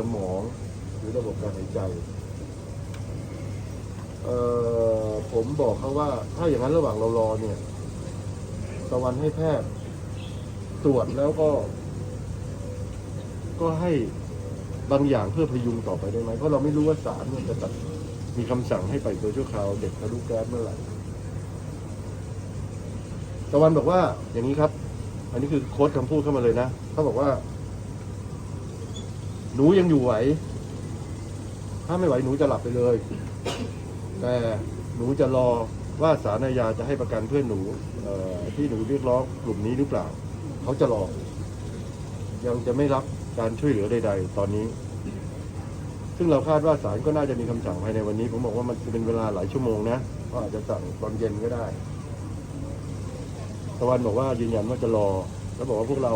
สมองหรือระบบการหายใจเอ่อผมบอกเขาว่า ถ้าอย่างนั้นระหว่างเรารอเนี่ย ตะวันให้แพทย์ตรวจแล้วก็ ก็ให้บางอย่างเพื่อพยุงต่อไปได้ไหมเพราะเราไม่รู้ว่าศาลเนี่ยจะตัดมีคำสั่งให้ปล่อยตัวชั่วคราวเด็กทะลุแก๊สเมื่อไหร่ตะวันบอกว่า อย่างนี้ครับ อันนี้คือโค้ดคำพูดเข้ามาเลยนะเขาบอกว่า นูยังอยู่ไหว ถ้าไม่ไหวหนูจะหลับไปเลย แต่หนูจะรอว่าศาลอาญาจะให้ประกันเพื่อนหนูที่หนูเรียกร้องกลุ่มนี้หรือเปล่า เขาจะรอ ยังจะไม่รับการช่วยเหลือใด ๆ ตอนนี้ ซึ่งเราคาดว่าศาลก็น่าจะมีคำสั่งภายในวันนี้ ผมบอกว่ามันจะเป็นเวลาหลายชั่วโมงนะ ก็อาจจะสั่งตอนเย็นก็ได้ ตะวันบอกว่ายืนยันว่าจะรอ แล้วบอกว่าพวกเรา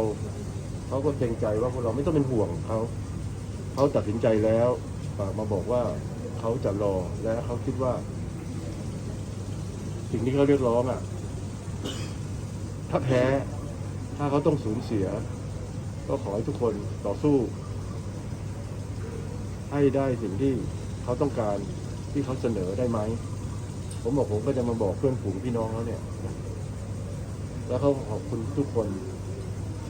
เขาก็เกรงใจว่าพวกเราไม่ต้องเป็นห่วงเขา เขาตัดสินใจแล้วฝามาบอกว่าเขาจะรอและเขาคิดว่า สิ่งที่เขาเรียกร้องอะ ถ้าแพ้ถ้าเขาต้องสูญเสีย ก็ขอให้ทุกคนต่อสู้ ให้ได้สิ่งที่เขาต้องการที่เขาเสนอได้ไหมผมบอกผมก็จะมาบอกเพื่อนฝูงพี่น้องเขาเนี่ย แล้วเขาขอบคุณทุกคน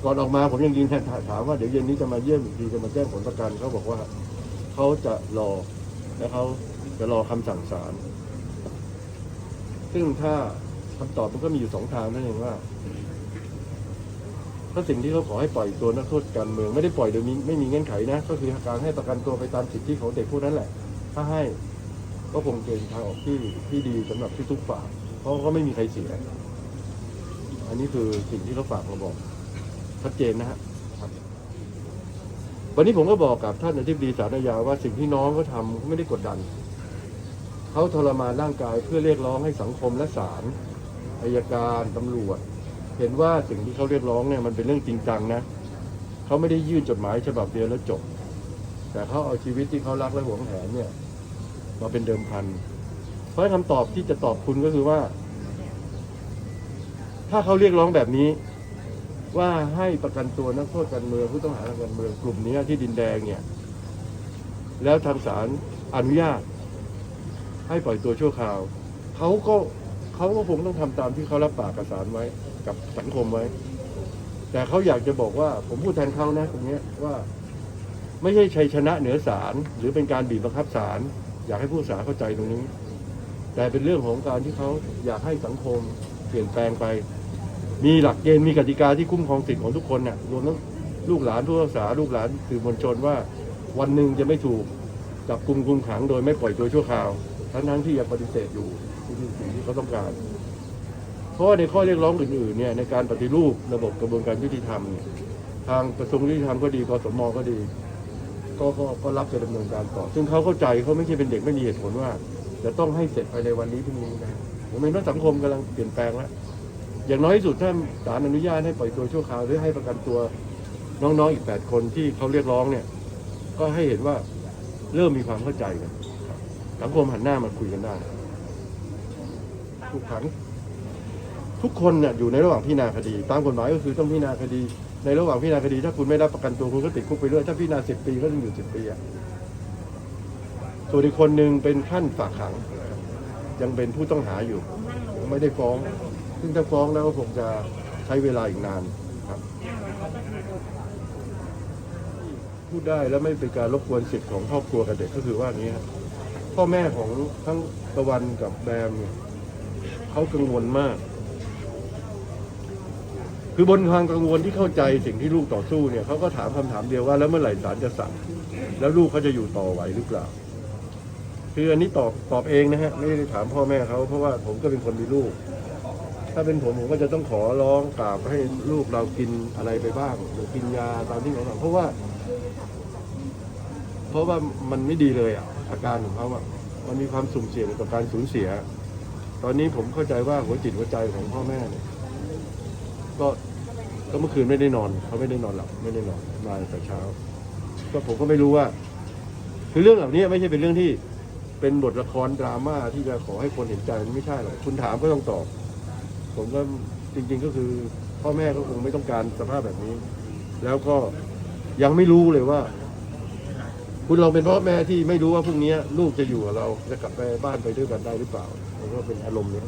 ก่อนออกมาผมยังยืนยันถามว่าเดี๋ยวเย็นนี้จะมาเยี่ยมอีกทีจะมาแจ้งผลประกันเขาบอกว่าเขาจะรอและเขาจะรอคำสั่งศาลซึ่งถ้าคำตอบมันก็มีอยู่สองทางนั่นเองว่าถ้าสิ่งที่เขาขอให้ปล่อยตัวนักโทษการเมืองไม่ได้ปล่อยโดยมีไม่มีเงื่อนไขนะ ก็คือการให้ประกันตัวไปตามสิทธิของเด็กพวกนั้นแหละ ถ้าให้ก็คงเป็นทางออกที่ที่ดีสำหรับที่ทุกฝ่ายเพราะก็ไม่มีใครเสีย อันนี้คือสิ่งที่เขาฝากมาบอก ชัดเจนนะฮะครับวันนี้ผมก็บอกกับท่านอธิบดีสารอาญาว่าสิ่งที่น้องเขาทำเขาไม่ได้กดดัน เขาทรมานร่างกายเพื่อเรียกร้องให้สังคมและศาลอายการตำรวจ เห็นว่าสิ่งที่เขาเรียกร้องเนี่ยมันเป็นเรื่องจริงจังนะเขาไม่ได้ยื่นจดหมายฉบับเดียวแล้วจบ แต่เขาเอาชีวิตที่เขารักและหวงแหนเนี่ยมาเป็นเดิมพัน เพราะฉะนั้นคำตอบที่จะตอบคุณก็คือว่า ถ้าเขาเรียกร้องแบบนี้ ว่าให้ประกันตัวนักโทษการเมืองผู้ต้องหาทางการเมืองกลุ่มนี้ที่ดินแดงเนี่ย แล้วทางศาลอนุญาต ให้ปล่อยตัวชั่วคราวเขาก็เขาก็คงต้องทำตามที่เขารับปากกับศาลไว้ กับสังคมไว้ แต่เขาอยากจะบอกว่า ผมพูดแทนเขานะตรงนี้ว่าไม่ใช่ชัยชนะเหนือศาลหรือเป็นการบีบบังคับศาลอยากให้ผู้ศาลเข้าใจตรงนี้ แต่เป็นเรื่องของการที่เขาอยากให้สังคมเปลี่ยนแปลงไป มีหลักเกณฑ์มีกติกาที่คุ้มครองสิทธิของทุกคนเนี่ยรวมทั้งลูกหลานผู้รักษาลูกหลานสื่อมวลชนว่า วันหนึ่งจะไม่ถูกจับกลุมคุมขังโดยไม่ปล่อยตัวชั่วคราวทั้งนั้นที่ยังปฏิเสธอยู่ที่คือสิ่งที่เขาต้องการ เพราะในข้อเรียกร้องอื่นๆเนี่ยในการปฏิรูประบบกระบวนการยุติธรรมเนี่ยทางกระทรวงยุติธรรมก็ดีกสมก็ดีก็ก็ก็รับจะดำเนินการต่อ ซึ่งเขาเข้าใจเขาไม่ใช่เป็นเด็กไม่มีเหตุผลว่า จะต้องให้เสร็จภายในวันนี้พรุ่งนี้นะผมเห็นว่าสังคมกำลังเปลี่ยนแปลงแล้ว อย่างน้อยที่สุดถ้าศาลอนุญาตให้ปล่อยตัวชั่วคราวหรือให้ประกันตัวน้องๆอีกแปดคนที่เขาเรียกร้องเนี่ย ก็ให้เห็นว่าเริ่มมีความเข้าใจกันสังคมหันหน้ามาคุยกันได้ทุกครั้งทุกคนเนี่ยอยู่ในระหว่างพิจารณาคดี ตามกฎหมายก็คือต้องพิจารณาคดี ในระหว่างพิจารณาคดี ถ้าคุณไม่ได้ประกันตัวคุณก็ติดคุกไปเรื่อยถ้าพิจารณาสิบปีก็ต้องอยู่สิบปีอะส่วนอีกคนหนึ่งเป็นขั้นฝากขัง ยังเป็นผู้ต้องหาอยู่ ไม่ได้ฟ้อง ซึ่งถ้าฟ้องแล้วก็คงจะใช้เวลาอีกนานครับ พูดได้แล้วไม่เป็นการรบกวนสิทธิ์ของครอบครัวกับเด็กก็คือว่านี้พ่อแม่ของทั้งตะวันกับแบมเนี่ยเขากังวลมาก คือบนความกังวลที่เข้าใจสิ่งที่ลูกต่อสู้เนี่ยเขาก็ถามคำถามเดียวว่าแล้วเมื่อไหร่ศาลจะสั่งแล้วลูกเขาจะอยู่ต่อไหวหรือเปล่าคืออันนี้ตอบตอบเองนะฮะไม่ได้ถามพ่อแม่เขาเพราะว่าผมก็เป็นคนมีลูก ถ้าเป็นผมผมก็จะต้องขอร้องกราบให้ลูกเรากินอะไรไปบ้างหรือกินยาตามที่หมอสั่งเพราะว่า เพราะว่ามันไม่ดีเลยอะอาการของเขาอะมันมีความสุ่มเสี่ยงต่อการสูญเสีย ตอนนี้ผมเข้าใจว่าหัวจิตหัวใจของพ่อแม่เนี่ยก็ก็เมื่อคืนไม่ได้นอนเขาไม่ได้นอนหลับไม่ได้นอนมาแต่เช้า ก็ผมก็ไม่รู้ว่า คือเรื่องแบบนี้ไม่ใช่เป็นเรื่องที่เป็นบทละครดราม่าที่จะขอให้คนเห็นใจมันไม่ใช่หรอกคุณถามก็ต้องตอบ ผมก็จริง ๆ ก็คือพ่อแม่ก็คงไม่ต้องการสภาพแบบนี้ แล้วก็ยังไม่รู้เลยว่า คุณเราเป็นพ่อแม่ที่ไม่รู้ว่าพรุ่งนี้ลูกจะอยู่กับเราจะกลับไปบ้านไปด้วยกันได้หรือเปล่ามันก็เป็นอารมณ์เนี้ย